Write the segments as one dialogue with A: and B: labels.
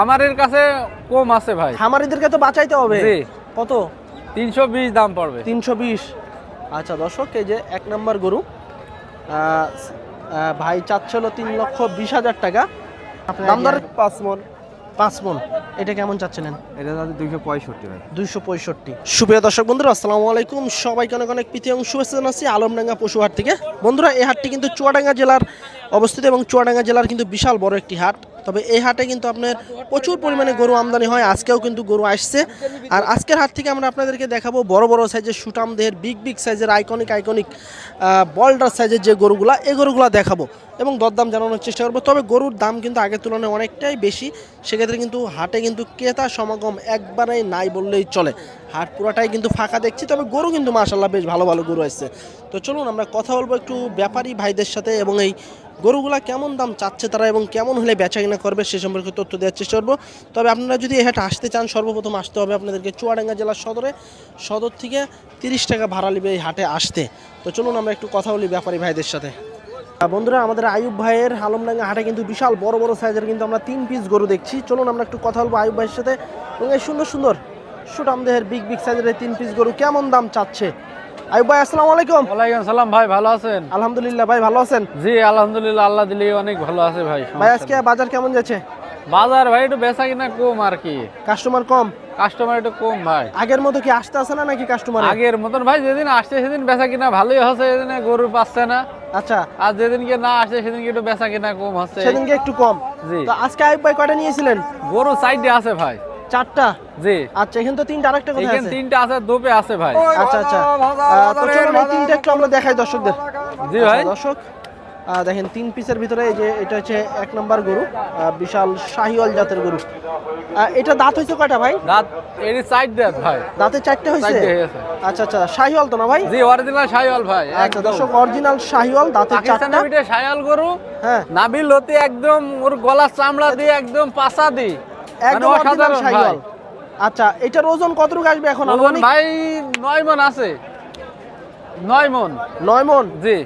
A: আমাদের কাছে কম আছে ভাই।
B: খামারিদেরকে তো বাঁচাইতে হবে।
A: জি।
B: কত?
A: তিনশো বিশ দাম পড়বে।
B: তিনশো বিশ। আচ্ছা দর্শক এই যে এক নম্বর গরু ভাই চাচ্ছিল তিন লক্ষ বিশ হাজার টাকা। দাম দর পাঁচ মন। পাঁচ মন। এটা কেমন চাচ্ছিলেন?
C: এটা তাদের দুইশো পঁয়ষট্টি
B: দুইশো পঁয়ষট্টি। সুপ্রিয় দর্শক বন্ধুরা আসসালামু আলাইকুম। সবাইকে অনেক অনেক প্রীতি এবং শুভেচ্ছা জানাচ্ছি আলমডাঙ্গা পশুহাট থেকে। বন্ধুরা এই হাটটি কিন্তু চুয়াডাঙ্গা জেলার অবস্থিত এবং চুয়াডাঙ্গা জেলার কিন্তু বিশাল বড় একটি হাট। তবে এই হাটে কিন্তু আপনার প্রচুর পরিমাণে গরু আমদানি হয়, আজকেও কিন্তু গরু আসছে। আর আজকের হাট থেকে আমরা আপনাদেরকে দেখাবো বড় বড় সাইজের সুটাম দেহের বিগ বিগ সাইজের আইকনিক আইকনিক বল্ডার সাইজের যে গরুগুলা, এই গরুগুলা দেখাবো এবং দরদাম জানানোর চেষ্টা করব। তবে গরুর দাম কিন্তু আগের তুলনায় অনেকটাই বেশি। সেক্ষেত্রে কিন্তু হাটে কিন্তু ক্রেতা সমাগম একবারেই নাই বললেই চলে। হাট পুরাটাই কিন্তু ফাঁকা দেখছি, তবে গরু কিন্তু মাশাল্লাহ বেশ ভালো ভালো গরু আসছে। তো চলুন আমরা কথা বলব একটু ব্যাপারী ভাইদের সাথে এবং এই গরুগুলা কেমন দাম চাচ্ছে তারা এবং কেমন হলে বেচা কিনা করবে সে সম্পর্কে তথ্য দেওয়ার চেষ্টা করব। তবে আপনারা যদি এই হাটে আসতে চান, সর্বপ্রথম আসতে হবে আপনাদেরকে চুয়াডাঙ্গা জেলার সদরে, সদর থেকে তিরিশ টাকা ভাড়া নেবে এই হাটে আসতে। তো চলুন আমরা একটু কথা বলি ব্যাপারী ভাইদের সাথে। বন্ধুরা, আমাদের আয়ুব ভাইয়ের আলমডাঙ্গা হাটে কিন্তু বিশাল বড় বড় সাইজের কিন্তু আমরা তিন পিস গরু দেখছি। চলুন আমরা একটু কথা বলব আয়ুব ভাইয়ের সাথে এবং এই সুন্দর সুন্দর সুটাম দেহের বিগ বিগ সাইজের তিন পিস গরু কেমন দাম চাচ্ছে? আয়ুব ভাই আসসালামু আলাইকুম।
A: ওয়ালাইকুম সালাম ভাই ভালো আছেন?
B: আলহামদুলিল্লাহ ভাই ভালো আছেন?
A: জি আলহামদুলিল্লাহ আল্লাহ দিলে অনেক ভালো আছে ভাই
B: ভাই আজকে বাজার কেমন যাচ্ছে?
A: বাজার ভাই একটু বেচা কিনা কম আর কি।
B: কাস্টমার কম?
A: কাস্টমার একটু কম ভাই।
B: আগের মতো কি আসতে আসে না নাকি কাস্টমার
A: আগের মতন ভাই যেদিন আসছে সেদিন বেচা কিনা ভালোই হচ্ছে সেদিন গরু পাচ্ছে না।
B: আচ্ছা।
A: আর যেদিনকে না আসছে সেদিনকে একটু বেচা কিনা কম হচ্ছে।
B: সেদিনকে একটু কম।
A: জি।
B: তো আজকে আয়ুব ভাই কয়টা নিয়েছিলেন?
A: গরু সাইডে আছে ভাই।
B: চারটা?
A: জি।
B: আচ্ছা এখানে তো তিনটা আরেকটা কোথায়
A: এখানে
B: আছে?
A: তিনটা আছে দোপে আছে ভাই।
B: আচ্ছা আচ্ছা। তো চলুন এই তিনটা একটু আমরা দেখাই দর্শকদের।
A: জি ভাই।
B: আচ্ছা, দর্শক দেখেন তিন পিসের ভিতরে এই যে এটা হচ্ছে এক নম্বর গরু বিশাল শাহিওয়াল জাতের গরু। এটা দাঁত হয়েছে কয়টা ভাই?
A: রাত এটি সাইড দেন ভাই।
B: দাঁতে চারটে হয়েছে? আচ্ছা আচ্ছা শাহিওয়াল তো না ভাই?
A: জি অরিজিনাল সাইওয়াল ভাই
B: আচ্ছা
A: একদম।
B: দর্শক অরিজিনাল শাহিওয়াল দাঁতে চারটা।
A: সাইওয়াল গরু
B: হ্যাঁ।
A: নাবিল লতি একদম ওর গলার চামড়া দিয়ে একদম পাসা দি। মানে
B: একদম
A: অসাধারণ
B: শাহিওয়াল আচ্ছা এটার ওজন কতটুকু আসবে এখন
A: ওজন ভাই নয় মন আছে। নয় মন।
B: নয় মন?
A: জি।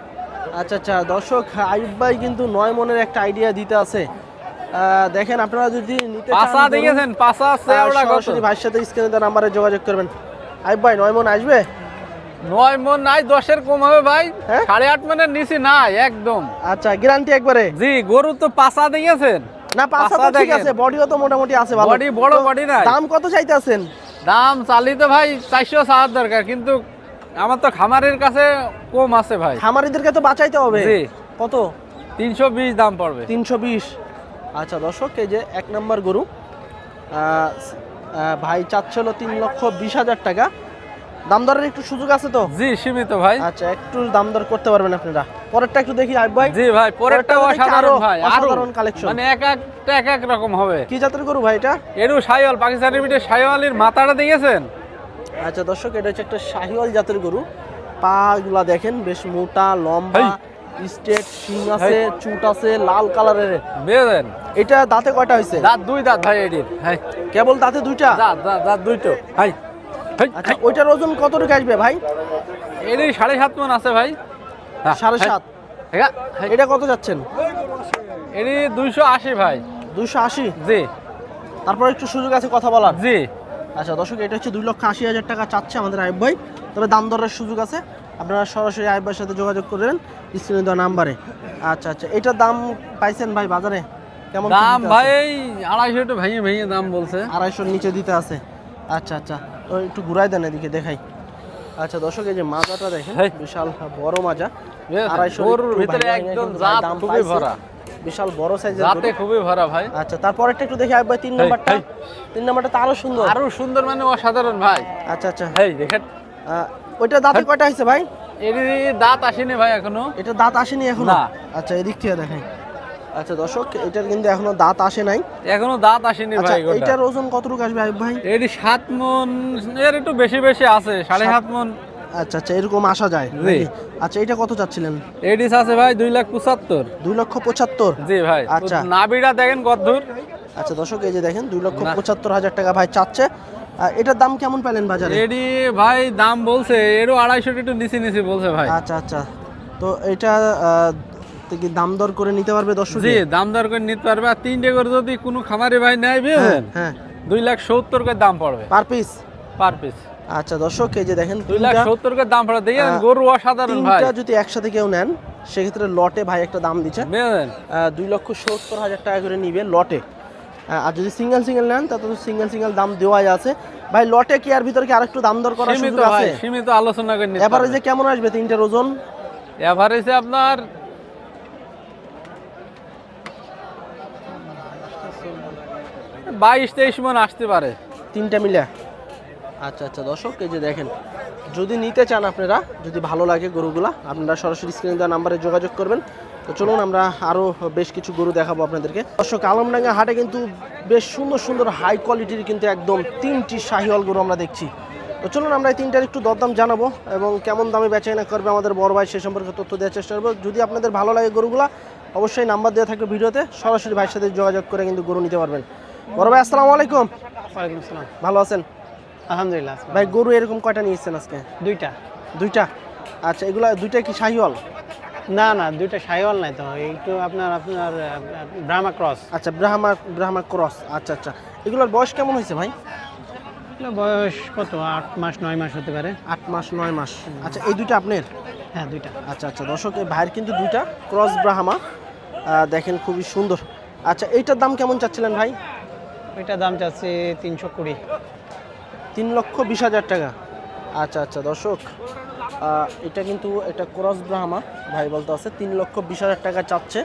B: আচ্ছা আচ্ছা দর্শক আয়ুব ভাই কিন্তু নয় মনের একটা আইডিয়া দিতে আছে। দেখেন আপনারা যদি নিতে চান
A: পাসা দেখেছেন পাসা কত?
B: ভাইয়ের সাথে স্ক্রিনে দেওয়া নাম্বারে যোগাযোগ করবেন। আয়ুব ভাই নয় মন আসবে?
A: নয় মন নাই দশের কম হবে ভাই।
B: হ্যাঁ?
A: সাড়ে আট মনের নিচে নাই একদম।
B: আচ্ছা গ্যারান্টি একবারে?
A: জি গরু তো পাসা দেখেছেন।
B: না পাঁচা তো ঠিক আছে বডিও তো মোটামুটি আছে ভালো।
A: বডি বড় বডি নাই।
B: দাম কত চাইতে আছেন
A: দাম চালিত ভাই চারশো সাত দরকার কিন্তু আমার তো খামারের কাছে কম আছে ভাই।
B: খামারিদেরকে তো বাঁচাইতে হবে।
A: জি।
B: কত?
A: তিনশো বিশ দাম পড়বে।
B: তিনশো বিশ। আচ্ছা দর্শক এই যে এক নম্বর গরু ভাই চাচ্ছিল তিন লক্ষ বিশ হাজার টাকা। দাম দরের একটু সুযোগ আছে তো?
A: জি সীমিত ভাই।
B: আচ্ছা একটু দাম দর করতে পারবেন আপনারা। পরেরটা একটু দেখি আইব ভাই।
A: জি ভাই পরেরটা অসাধারণ ভাই আরও।
B: অসাধারণ collection।
A: মানে এক একটা এক এক রকম হবে।
B: কি জাতের গরু ভাই এটা?
A: এরু সাইওয়াল পাকিস্তানি পিঠে সাইওয়ালির মাথাটা দেখেছেন?
B: আচ্ছা দর্শক এটা হচ্ছে একটা শাহিওয়াল জাতের গরু। পা গুলা দেখেন বেশ মোটা লম্বা স্টেট শিং আছে চুট আছে লাল কালারের।
A: বুঝলেন
B: এটা দাঁতে কয়টা হয়েছে?
A: দাঁত দুই দাঁত ভাই এটির। হাই।
B: কেবল দাঁতে দুইটা?
A: দাঁত দাঁত দুইটো। হাই।
B: আচ্ছা ওইটার ওজন কতটুকু আসবে ভাই?
A: এটির সাড়ে সাত মন আছে ভাই। হ্যাঁ,
B: সাড়ে সাত।
A: হাই।
B: এটা কত যাচ্ছেন?
A: এটি দুইশো আশি ভাই।
B: দুইশো আশি?
A: জি।
B: তারপর একটু সুযোগ আছে কথা বলার?
A: জি।
B: আচ্ছা দর্শক এটা হচ্ছে দুই লক্ষ আশি হাজার টাকা চাচ্ছে আমাদের আয়ব ভাই। তবে দাম দরের সুযোগ আছে। আপনারা সরাসরি আয়ব ভাইয়ের সাথে যোগাযোগ করবেন স্ক্রিনে দেওয়া নাম্বারে। আচ্ছা আচ্ছা এটার দাম পাইছেন ভাই বাজারে? কেমন
A: দাম ভাই আড়াইশো একটু ভেঙে ভেঙে দাম বলছে।
B: আড়াইশোর নিচে দিতে আছে। আচ্ছা আচ্ছা। একটু ঘুরাই দেন এদিকে দেখাই। আচ্ছা দর্শক এই যে মাজাটা দেখেন বিশাল বড় মাজা। আড়াইশো
A: ভিতরে একদম
B: দাম
A: খুবই ভরা।
B: বিশাল বড় সাইজের
A: খুবই ভরা ভাই।
B: আচ্ছা তারপরেরটা একটু দেখি আয়ব ভাই তিন নাম্বারটা। তিন নাম্বারটা তো আরও সুন্দর।
A: আরও সুন্দর মানে অসাধারণ ভাই।
B: আচ্ছা আচ্ছা।
A: এই দেখেন।
B: ওইটা দাঁতে কয়টা হয়েছে ভাই?
A: এর দাঁত আসেনি ভাই এখনও।
B: এটা দাঁত আসেনি
A: এখনও?
B: আচ্ছা এদিক থেকে দেখাই। আচ্ছা দর্শক এটার কিন্তু এখনও দাঁত আসে নাই।
A: এখনও দাঁত আসেনি
B: আচ্ছা
A: ভাই গোটা।
B: এইটার ওজন কতটুকু আসবে ভাই?
A: এটি সাত মন এর একটু বেশি বেশি আছে সাড়ে সাত মন।
B: আচ্ছা আচ্ছা এরকম আসা যায়। আচ্ছা এটা কত চাচ্ছিলেন?
A: এডিস আছে ভাই দুই লাখ পঁচাত্তর।
B: দুই লক্ষ পঁচাত্তর?
A: জি ভাই
B: আচ্ছা।
A: নাবিটা দেখেন কত দূর
B: আচ্ছা দর্শক এই যে দেখেন দুই লক্ষ। পঁচাত্তর হাজার টাকা ভাই চাচ্ছে। এটার দাম কেমন পেলেন বাজারে?
A: এডি ভাই দাম বলছে এরও আড়াইশো একটু নিচে নিচে বলছে ভাই।
B: আচ্ছা আচ্ছা। তো এটা আহ, তো কি দাম দর করে নিতে পারবে দর্শক
A: জি দাম দর করে নিতে পারবে। আর তিনটে করে যদি কোনো খামারি ভাই নেয় বুঝলেন?
B: হ্যাঁ
A: দুই লাখ সত্তর করে দাম পড়বে।
B: Per piece?
A: Per piece.
B: আচ্ছা দর্শক এই যে দেখেন
A: দুই লাখ সত্তর করে দাম পড়বে। দেখেন গরু অসাধারণ ভাই।
B: যদি একসাথে কেউ নেন সেক্ষেত্রে লটে ভাই একটা দাম দিচ্ছে। দুই লক্ষ সত্তর হাজার টাকা করে নিবে লটে। আর যদি সিঙ্গেল সিঙ্গেল নেন তাতে তো সিঙ্গেল সিঙ্গেল দাম দেওয়াই আছে। ভাই লটে কি আর ভিতরে কি আরেকটু দাম দর করার সুযোগ আছে?
A: সীমিত আলোচনা করে নিতে
B: এভারেজে কেমন আসবে তিনটার ওজন?
A: এভারেজে আপনার বাইশ তেইশ মন আসতে পারে।
B: তিনটা মিলে। আচ্ছা আচ্ছা দর্শক, এই যে দেখেন, যদি নিতে চান আপনারা, যদি ভালো লাগে গরুগুলা, আপনারা সরাসরি স্ক্রিনে দেওয়া নাম্বারে যোগাযোগ করবেন। তো চলুন, আমরা আরও বেশ কিছু গরু দেখাবো আপনাদেরকে। দর্শক, আলমডাঙ্গা হাটে কিন্তু বেশ সুন্দর সুন্দর হাই কোয়ালিটির কিন্তু একদম তিনটি শাহিওয়াল গরু আমরা দেখছি। তো চলুন, আমরা এই তিনটার একটু দরদাম জানাব এবং কেমন দামে বেচাকেনা করবে আমাদের বড় ভাই সে সম্পর্কে তথ্য দেওয়ার চেষ্টা করব। যদি আপনাদের ভালো লাগে গরুগুলা, অবশ্যই নাম্বার দেওয়া থাকবে ভিডিওতে। সরাসরি ভাইয়ের সাথে যোগাযোগ করে কিন্তু গরু নিতে পারবেন। বড় ভাই আসসালামু আলাইকুম।
D: ওয়ালাইকুম আসসালাম।
B: ভালো আছেন?
D: আলহামদুলিল্লাহ
B: ভাই গরু এরকম কয়টা নিয়েছেন আজকে?
D: দুইটা।
B: দুইটা? আচ্ছা এগুলা দুইটা কি শাহিওয়াল
D: না না দুইটা সাইওয়াল নাই তো। একটু আপনার আপনার ব্রাহ্মা ক্রস।
B: আচ্ছা ব্রাহ্মা ব্রাহ্মা ক্রস। আচ্ছা আচ্ছা। এগুলোর বয়স কেমন হয়েছে ভাই?
D: বয়স কত? আট মাস নয় মাস হতে পারে।
B: আট মাস নয় মাস। আচ্ছা এই দুইটা আপনার?
D: হ্যাঁ দুইটা।
B: আচ্ছা আচ্ছা। দর্শক এই ভাইয়ের কিন্তু দুইটা ক্রস ব্রাহ্মা। দেখেন খুবই সুন্দর। আচ্ছা এইটার দাম কেমন চাচ্ছিলেন ভাই?
D: ওইটা দাম চাচ্ছে তিনশো কুড়ি।
B: তিন লক্ষ বিশ হাজার টাকা। আচ্ছা আচ্ছা দর্শক এটা কিন্তু একটা ক্রস ব্রাহ্মা ভাই বলতে আছে তিন লক্ষ বিশ হাজার টাকা চাচ্ছে।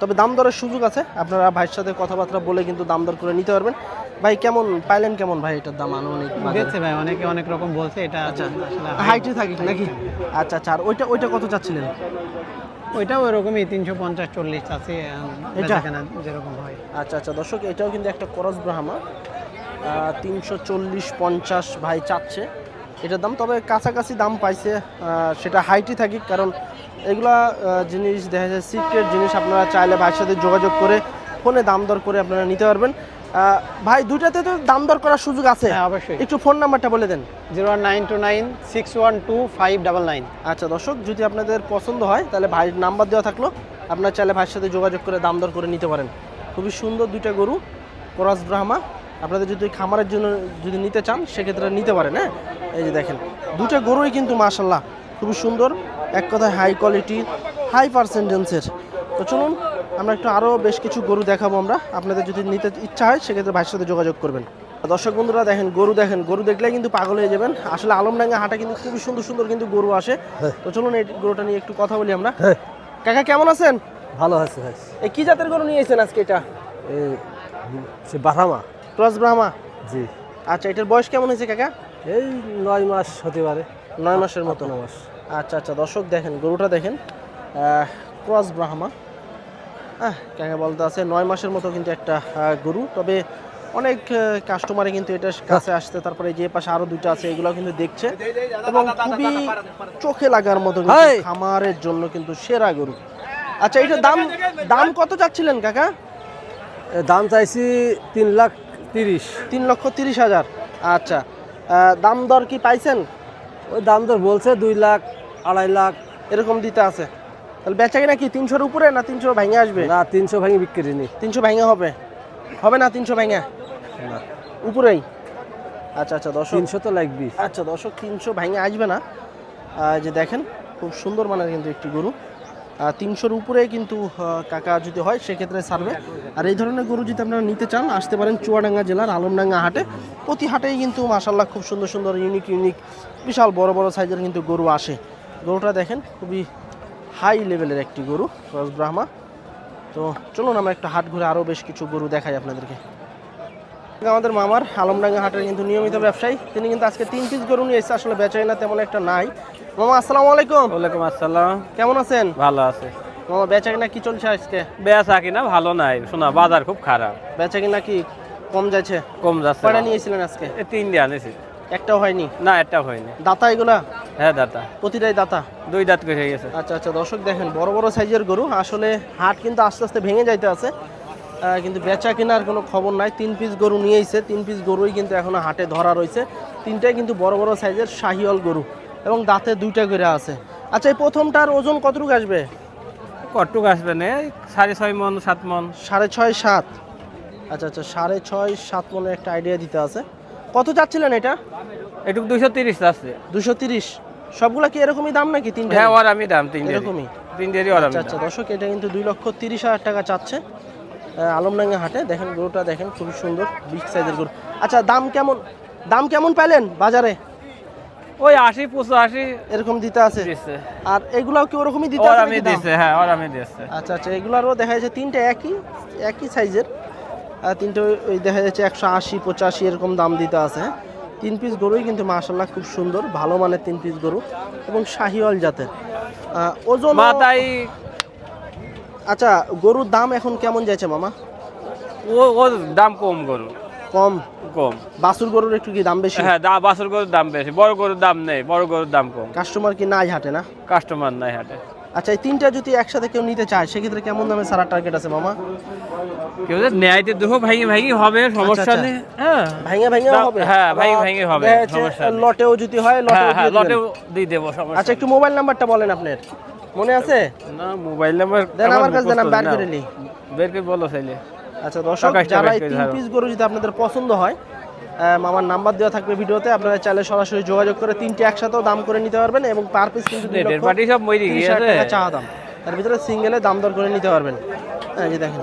B: তবে দাম দরের সুযোগ আছে আপনারা ভাইয়ের সাথে কথাবার্তা বলে কিন্তু দাম দর করে নিতে পারবেন। ভাই কেমন পাইলেন কেমন ভাই এটার দাম আনুমানিক?
D: দেখছে ভাই অনেকে অনেক রকম বলছে এটা
B: আচ্ছা হাইটে থাকে নাকি? আচ্ছা আচ্ছা আর ওইটা ওইটা কত চাচ্ছিলেন?
D: ওইটাও ওরকমই তিনশো পঞ্চাশ চল্লিশ আছে
B: এটা?
D: যেরকম হয়।
B: আচ্ছা আচ্ছা দর্শক এটাও কিন্তু একটা করস ব্রাহ্মা। তিনশো চল্লিশ পঞ্চাশ ভাই চাচ্ছে। এটার দাম তবে কাছাকাছি দাম পাইছে সেটা হাইটই থাকি কারণ এগুলা জিনিস দেখা যায় সিক্রেট জিনিস আপনারা চাইলে ভাইয়ের সাথে যোগাযোগ করে ফোনে দাম দর করে আপনারা নিতে পারবেন। ভাই দুইটাতে তো দাম দর করার সুযোগ আছে।
D: হ্যাঁ অবশ্যই।
B: একটু ফোন নাম্বারটা বলে দেন।
D: Zero nine two nine six one two five double nine.
B: আচ্ছা দর্শক যদি আপনাদের পছন্দ হয় তাহলে ভাইয়ের নাম্বার দেওয়া থাকল। আপনার চাইলে ভাইয়ের সাথে যোগাযোগ করে দাম দর করে নিতে পারেন। খুবই সুন্দর দুইটা গরু কোরাস ব্রাহ্মা। আপনাদের যদি খামারের জন্য যদি নিতে চান সেক্ষেত্রে নিতে পারেন হ্যাঁ? এই যে দেখেন দুটো গরুই কিন্তু মাশাল্লাহ খুবই সুন্দর। এক কথায় হাই কোয়ালিটি হাই পার্সেন্টেন্সের তো চলুন আমরা একটু আরও বেশ কিছু গরু দেখাবো আমরা। আপনাদের যদি নিতে ইচ্ছা হয় সেক্ষেত্রে ভাইয়ের সাথে যোগাযোগ করবেন। দর্শক বন্ধুরা দেখেন গরু দেখেন গরু দেখলে কিন্তু পাগল হয়ে যাবেন। আসলে আলমডাঙ্গা হাটে কিন্তু খুবই সুন্দর সুন্দর কিন্তু গরু আসে। তো চলুন এই গরুটা নিয়ে একটু কথা বলি আমরা। কাকা কেমন আছেন?
C: ভালো আছে
B: এই কি জাতের গরু নিয়েছেন আজকে এটা?
C: সে বাহামা
B: ক্রস ব্রাহ্মা
C: জি।
B: আচ্ছা এটার বয়স কেমন হয়েছে কাকা?
C: এই নয় মাস হতে পারে।
B: নয় মাসের মতো।
C: নয় মাস।
B: আচ্ছা আচ্ছা দর্শক দেখেন গরুটা দেখেন। ক্রস ব্রাহ্মা হ্যাঁ কাকা বলতে আছে নয় মাসের মতো কিন্তু একটা গরু। তবে অনেক কাস্টমারে কিন্তু এটা কাছে আসছে তারপরে যে পাশে আরও দুইটা আছে এগুলো কিন্তু দেখছে। এবং খুবই চোখে লাগার মতো! খামারের জন্য কিন্তু সেরা গরু। আচ্ছা এটার দাম দাম কত চাচ্ছিলেন কাকা?
C: দাম চাইছি তিন লাখ তিরিশ।
B: তিন লক্ষ তিরিশ হাজার। আচ্ছা দাম দর কি পাইছেন?
C: ওই দাম দর বলছে দুই লাখ আড়াই লাখ।
B: এরকম দিতে আছে। তাহলে বেচা কিনা কি তিনশোর উপরে না তিনশো ভেঙে আসবে?
C: না তিনশো ভাঙি বিক্রি নি
B: তিনশো ভেঙে হবে। হবে না তিনশো ভেঙে?
C: না।
B: উপরেই? আচ্ছা আচ্ছা দর্শক।
C: তিনশো তো লাগবি
B: আচ্ছা দর্শক তিনশো ভেঙে আসবে না। যে দেখেন খুব সুন্দর মানের কিন্তু একটি গরু। তিনশোর উপরে কিন্তু কাকা যদি হয় সেক্ষেত্রে সার্ভে আর এই ধরনের গরু যদি আপনারা নিতে চান আসতে পারেন চুয়াডাঙ্গা জেলার আলমডাঙ্গা হাটে। প্রতি হাটেই কিন্তু মাসাল্লাহ খুব সুন্দর সুন্দর ইউনিক ইউনিক বিশাল বড় বড় সাইজের কিন্তু গরু আসে। গরুটা দেখেন খুবই হাই লেভেলের একটি গরু রস ব্রাহ্মা। তো চলুন আমরা একটা হাট ঘুরে আরও বেশ কিছু গরু দেখাই আপনাদেরকে। আমাদের মামার আলমডাঙ্গা হাটের কিন্তু নিয়মিত ব্যবসায়ী তিনি কিন্তু আজকে তিন পিস গরু নিয়ে এসেছে আসলে বেচাই না তেমন একটা নাই। মামা আসসালামু আলাইকুম।
A: ওয়ালাইকুম আসসালাম।
B: কেমন আছেন?
A: ভালো আছে।
B: মামা বেচা কিনা কি চলছে আজকে?
A: বেচা কিনা ভালো নাই শোনা বাজার খুব খারাপ।
B: বেচা কিনা কি কম যাচ্ছে?
A: কম যাচ্ছে
B: নিয়েছিলেন আজকে?
A: তিনটে আনেছি।
B: একটাও হয়নি?
A: না একটা হয়নি।
B: দাতা এগুলা?
A: হ্যাঁ দাদা
B: প্রতিটাই দাতা?
A: দুই দাঁত করে গেছে।
B: আচ্ছা আচ্ছা দর্শক দেখেন বড় বড় সাইজের গরু। আসলে হাট কিন্তু আস্তে আস্তে ভেঙে যাইতে আছে। কিন্তু বেচা কেনার কোনো খবর নাই। তিন পিস গরু নিয়েছে তিন পিস গরুই কিন্তু এখনও হাটে ধরা রয়েছে। তিনটাই কিন্তু বড় বড় সাইজের শাহিওল গরু এবং দাঁতে দুইটা করে আছে। আচ্ছা এই প্রথমটার ওজন কতটুকু আসবে?
A: কটুক আসবে না? সাড়ে ছয় মন সাত মন।
B: সাড়ে ছয় সাত। আচ্ছা আচ্ছা সাড়ে ছয় সাত মনের একটা আইডিয়া দিতে আছে। কত চাচ্ছিলেন এটা?
A: এটুক দুশো তিরিশ আছে
B: দুশো তিরিশ। সবগুলা কি এরকমই দাম নাকি তিনটে?
A: হ্যাঁ ওর আমি দাম তিন
B: এরকমই?
A: তিন দেরি ওর
B: আচ্ছা আচ্ছা দর্শক এটা কিন্তু দুই লক্ষ তিরিশ হাজার টাকা চাচ্ছে। আলমডাঙ্গা হাটে। দেখেন গরুটা দেখেন খুবই সুন্দর বিগ সাইজের গরু। আচ্ছা দাম কেমন? দাম কেমন পাইলেন বাজারে?
A: ওই আশি পঁচাশি
B: এরকম দিতে আছে। আর এগুলাও কি ওরকমই দিতে আছে
A: আমি হ্যাঁ ওর আমি
B: আচ্ছা আচ্ছা এগুলারও দেখা যাচ্ছে তিনটে একই একই সাইজের। তিনটে ওই- দেখা যাচ্ছে একশো আশি পঁচাশি এরকম দাম দিতে আছে। তিন পিস গরুই কিন্তু মাশাল্লাহ খুব সুন্দর ভালো মানের তিন পিস গরু এবং শাহিওয়াল জাতের। ওজন
A: মাথায়
B: আচ্ছা গরুর দাম এখন কেমন যাচ্ছে মামা?
A: ও ওর দাম কম গরু।
B: কম?
A: কম।
B: বাসুর গরুর একটু কি দাম বেশি?
A: হ্যাঁ দা বাছুর গরুর দাম বেশি বড় গরুর দাম নেই বড় গরুর দাম কম।
B: কাস্টমার কি নাই হাটে না?
A: কাস্টমার নাই হাটে।
B: আচ্ছা এই তিনটা যদি একসাথে কেউ নিতে চায় সেক্ষেত্রে কেমন দামে সারা টার্গেট আছে মামা?
A: কেউ ন্যায়তে দুঃখ ভাঙি ভাঙি হবে সমস্যা
B: আচ্ছা।
A: নেই হ্যাঁ।
B: ভাঙে ভাঙে হবে?
A: হ্যাঁ, ভাঙে ভাঙে হবে, সমস্যা।
B: লটেও যদি হয়
A: হ্যাঁ
B: লটেও
A: হ্যাঁ
B: দিয়ে
A: লটেও দিয়ে দেবো সমস্যা
B: আচ্ছা একটু মোবাইল নাম্বারটা বলেন আপনার। মনে আছে?
A: না মোবাইল নাম্বার
B: দেন আমার কাছে দেন বার করে নিই।
A: বের করে বলো চাইলে।
B: আচ্ছা দর্শক যারা এই তিন পিস গরু যদি আপনাদের পছন্দ হয় মামার নাম্বার দেওয়া থাকবে ভিডিওতে। আপনারা চাইলে সরাসরি যোগাযোগ করে তিনটে একসাথেও দাম করে নিতে পারবেন এবং পার পিস কিন্তু চাওয়া দাম। তার ভিতরে সিঙ্গেলে দাম দর করে নিতে পারবেন। হ্যাঁ এই যে দেখেন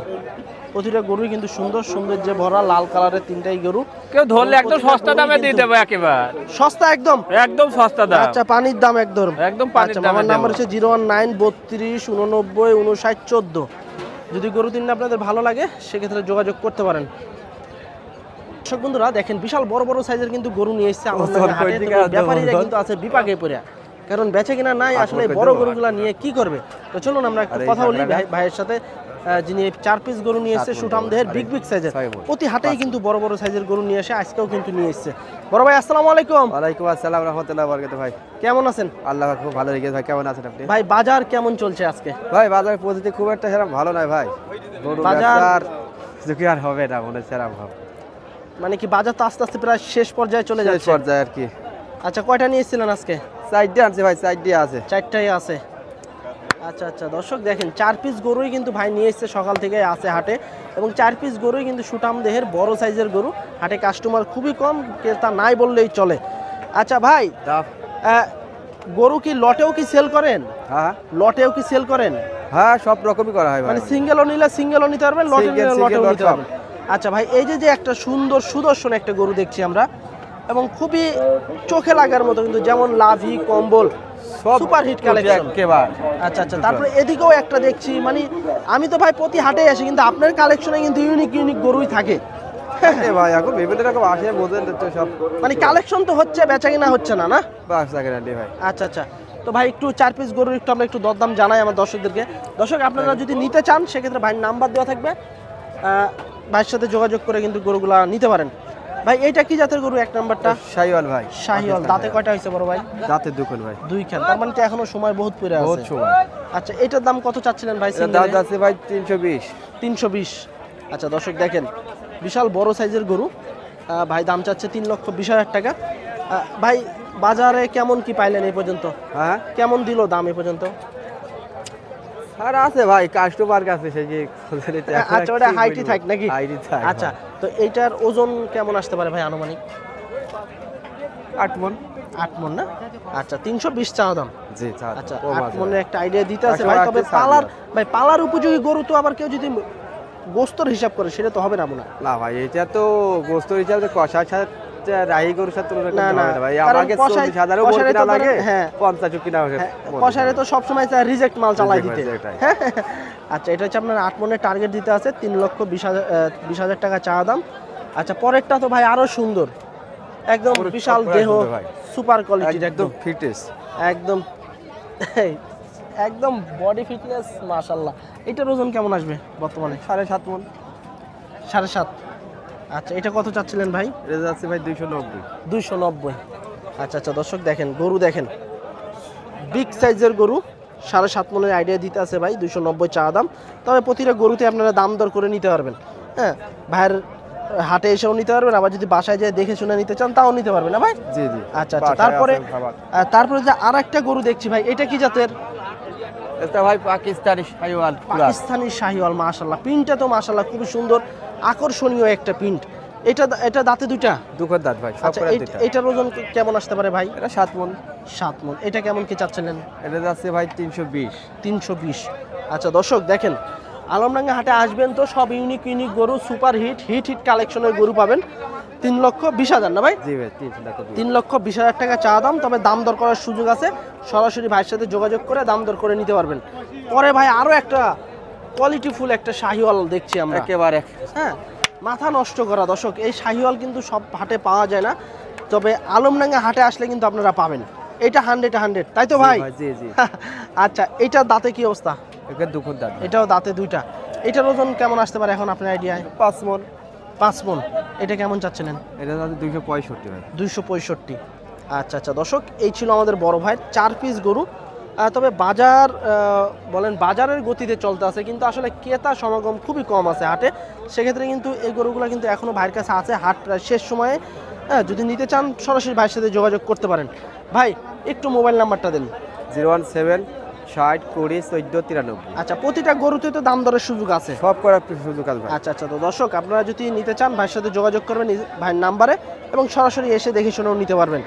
B: প্রতিটা গরুই কিন্তু সুন্দর সুন্দর যে ভরা লাল কালারের তিনটাই গরু।
A: কেউ ধরলে একদম সস্তা দামে দিয়ে দেবো একেবারে।
B: সস্তা একদম।
A: একদম সস্তা দাম।
B: আচ্ছা পানির দাম একদম।
A: একদম পানির
B: আচ্ছা আমার নাম্বার হচ্ছে জিরো ওয়ান নাইন বত্রিশ উননব্বই উনষাট চোদ্দ। যদি গরু তিনটা আপনাদের ভালো লাগে সেক্ষেত্রে যোগাযোগ করতে পারেন। দর্শক বন্ধুরা দেখেন বিশাল বড় বড় সাইজের কিন্তু গরু নিয়ে এসেছে ব্যাপারীরা কিন্তু আছে বিপাকে পড়ে। কারণ বেচে কিনা নাই আসলে বড় গরুগুলা নিয়ে কি করবে? তো চলুন আমরা একটু কথা বলি ভাইয়ের সাথে। যিনি চার পিস গরু নিয়ে এসেছে সুঠাম দেহের বিগ বিগ সাইজের প্রতি হাটেই কিন্তু বড় বড় সাইজের গরু নিয়ে আসে আজকেও কিন্তু নিয়ে এসেছে। বড় ভাই আসসালামু আলাইকুম।
C: ওয়ালাইকুম আসসালাম রহমতুল্লাহ বরকত ভাই।
B: কেমন আছেন?
C: আল্লাহ খুব ভালো রেখেছে ভাই কেমন আছেন আপনি?
B: ভাই বাজার কেমন চলছে আজকে?
C: ভাই বাজারের পদ্ধতি খুব একটা সেরকম ভালো নয় ভাই।
B: বাজার-
C: বাজার আর হবে না মনে সেরকম ভাব
B: মানে কি বাজার তো আস্তে আস্তে প্রায় শেষ পর্যায়ে চলে যাচ্ছে।
C: শেষ পর্যায়ে আর কি।
B: আচ্ছা কয়টা নিয়ে এসেছিলেন আজকে?
C: সাইডে আনছে ভাই সাইডে আছে।
B: চারটাই আছে। আচ্ছা আচ্ছা দর্শক দেখেন চার পিস গরুই কিন্তু ভাই নিয়ে এসছে সকাল থেকে আছে হাটে। এবং চার পিস গরুই কিন্তু সুটাম দেহের বড় সাইজের গরু। হাটে কাস্টমার খুবই কম ক্রেতা নাই বললেই চলে। আচ্ছা ভাই
C: তা
B: গরু কি লটেও কি সেল করেন?
C: হ্যাঁ।
B: লটেও কি সেল করেন?
C: হ্যাঁ সব রকমই করা হয়
B: মানে সিঙ্গেলও নিলে সিঙ্গেলও নিতে পারবেন লটে নিলে লটেও নিতে পারবেন। আচ্ছা ভাই এই যে যে একটা সুন্দর সুদর্শন একটা গরু দেখছি আমরা এবং খুবই চোখে লাগার মতো কিন্তু যেমন লাভি কম্বল সুপার হিট কালেকশন আচ্ছা আচ্ছা তারপরে এদিকেও একটা দেখছি মানে আমি তো ভাই প্রতি হাটে আসি কিন্তু আপনার কালেকশনে কিন্তু ইউনিক ইউনিক গরুই থাকে।
C: ভাই এখন বিভিন্ন রকম আসে বোঝেন সব।
B: মানে কালেকশন তো হচ্ছে বেচা কিনা হচ্ছে না না?
C: গ্যারান্টি ভাই।
B: আচ্ছা আচ্ছা। তো ভাই একটু চার পিস গরুর একটু আমরা একটু দরদাম জানাই আমার দর্শকদেরকে। দর্শক আপনারা যদি নিতে চান সেক্ষেত্রে ভাইয়ের নাম্বার দেওয়া থাকবে। ভাইয়ের সাথে যোগাযোগ করে কিন্তু গরুগুলা নিতে পারেন। ভাই এইটা কি জাতের গরু? এক নাম্বারটা?
C: শাহিওয়াল ভাই।
B: শাহিওয়াল। দাঁতে কয়টা হয়েছে বড় ভাই?
C: দাঁতের দুকুন ভাই।
B: দুই খান তার মানে এখনও সময় বহুত পড়ে আছে।
C: বহুত সময়।
B: আচ্ছা এটার দাম কত চাচ্ছিলেন ভাই
C: দাঁত আছে ভাই তিনশো বিশ।
B: তিনশো বিশ। আচ্ছা দর্শক দেখেন বিশাল বড় সাইজের গরু। ভাই দাম চাচ্ছে তিন লক্ষ বিশ হাজার টাকা। ভাই বাজারে কেমন কি পাইলেন এই পর্যন্ত?
C: হ্যাঁ?
B: কেমন দিল দাম এই পর্যন্ত?
C: আর আছে ভাই কাস্টমার কাছে সেই যে
B: আচ্ছা ওটা হাইটই থাক নাকি?
C: হাইটই থাক
B: আচ্ছা তো এইটার ওজন কেমন আসতে পারে ভাই আনুমানিক?
C: আট মন।
B: আট মন না? আচ্ছা তিনশো বিশ চাওয়া দাম।
C: জি
B: আচ্ছা আট মনের একটা আইডিয়া দিতে আছে ভাই তবে পালার ভাই পালার উপযোগী গরু তো আবার কেউ যদি গোস্তর হিসাব করে সেটা তো হবে না মনে হয়।
C: না ভাই এটা তো গোস্তর হিসাবে কষার সাথে রাহি গরুর সাথে
B: না, না,
C: ভাই। আমাকে
B: কষাই-
C: চল্লিশ কিনা লাগে
B: হ্যাঁ।
C: পঞ্চাশও কিনা লাগে
B: হ্যাঁ, রিজেক্ট মাল চালাই দিতে। আচ্ছা এটা হচ্ছে আপনার আট মনের টার্গেট দিতে আছে লক্ষ বিশ হাজার টাকা চা দাম। আচ্ছা পরেরটা তো ভাই আরও সুন্দর। একদম বিশাল দেহ সুপার কোয়ালিটির
C: একদম ফিটেস
B: একদম একদম বডি ফিটনেস মাশাল্লাহ এটার ওজন কেমন আসবে বর্তমানে?
C: সাড়ে সাত মন।
B: সাড়ে সাত। আচ্ছা এটা কত চাচ্ছিলেন ভাই?
C: এটা যাচ্ছে ভাই দুইশো নব্বই।
B: দুইশো নব্বই। আচ্ছা আচ্ছা দর্শক দেখেন গরু দেখেন। বিগ সাইজের গরু সাড়ে সাত মনের আইডিয়া দিতে আছে ভাই দুইশো নব্বই চা দাম। তবে প্রতিটা গরুতে আপনারা দাম দর করে নিতে পারবেন। হ্যাঁ ভাইয়ের হাটে এসেও নিতে পারবেন আবার যদি বাসায় যেয়ে দেখে শুনে নিতে চান তাও নিতে পারবেন না ভাই?
C: জি জি।
B: আচ্ছা আচ্ছা তারপরে
C: আছে
B: তারপরে যে আর একটা গরু দেখছি ভাই এটা কি জাতের?
C: এটা ভাই পাকিস্তানি সাইওয়াল
B: পাকিস্তানি শাহিওয়াল মাশাল্লাহ পিনটা তো মাশাল্লাহ খুবই সুন্দর। আকর্ষণীয় একটা প্রিন্ট এটা এটা দাঁতে দুইটা?
C: দুঃখের দাঁত ভাই
B: আচ্ছা এটার ওজন কেমন আসতে পারে ভাই?
C: এটা সাত মন।
B: সাত মন। এটা কেমন কি চাচ্ছিলেন?
C: এটা যাচ্ছে ভাই তিনশো বিশ।
B: তিনশো বিশ। আচ্ছা দর্শক দেখেন আলমডাঙ্গা হাটে আসবেন তো সব ইউনিক ইউনিক গরু সুপার হিট হিট হিট কালেকশনের গরু পাবেন। তিন লক্ষ বিশ হাজার না ভাই?
C: জি ভাই
B: তিন লক্ষ বিশ। হাজার টাকা চা দাম তবে দাম দর করার সুযোগ আছে। সরাসরি ভাইয়ের সাথে যোগাযোগ করে দাম দর করে নিতে পারবেন। পরে ভাই আরও একটা কোয়ালিটিফুল একটা শাহিওয়াল দেখছি আমরা।
C: একেবারে।
B: হ্যাঁ মাথা নষ্ট করা দর্শক এই শাহিওয়াল কিন্তু সব হাটে পাওয়া যায় না তবে আলমডাঙ্গা হাটে আসলে কিন্তু আপনারা পাবেন। এটা হান্ড্রেড হান্ড্রেড তাই তো ভাই?
C: জি জি।
B: আচ্ছা এটা দাঁতে কি অবস্থা?
C: দুঃখের দাঁত।
B: এটাও দাঁতে দুইটা। এটার ওজন কেমন আসতে পারে এখন আপনার আইডিয়ায়
C: পাঁচ মন।
B: পাঁচ মন। এটা কেমন চাচ্ছিলেন?
C: এটা যাচ্ছে দুইশো পঁয়ষট্টি
B: দুইশো পঁয়ষট্টি। আচ্ছা আচ্ছা দর্শক এই ছিল আমাদের বড় ভাইয়ের চার পিস গরু। তবে বাজার বলেন বাজারের গতিতে চলতে আছে কিন্তু আসলে ক্রেতা সমাগম খুবই কম আছে হাটে। সেক্ষেত্রে কিন্তু এই গরুগুলো কিন্তু এখনও ভাইয়ের কাছে আছে হাট প্রায় শেষ সময়ে। হ্যাঁ যদি নিতে চান সরাসরি ভাইয়ের সাথে যোগাযোগ করতে পারেন। ভাই একটু মোবাইল নাম্বারটা দেন।
C: জিরো ওয়ান সেভেন ষাট কুড়ি চোদ্দ তিরানব্বই।
B: আচ্ছা প্রতিটা গরুতে তো দাম দরের সুযোগ আছে।
C: সব করার সুযোগ আছে
B: আচ্ছা আচ্ছা তো দর্শক আপনারা যদি নিতে চান ভাইয়ের সাথে যোগাযোগ করবেন ভাইয়ের নাম্বারে এবং সরাসরি এসে দেখে শুনেও নিতে পারবেন।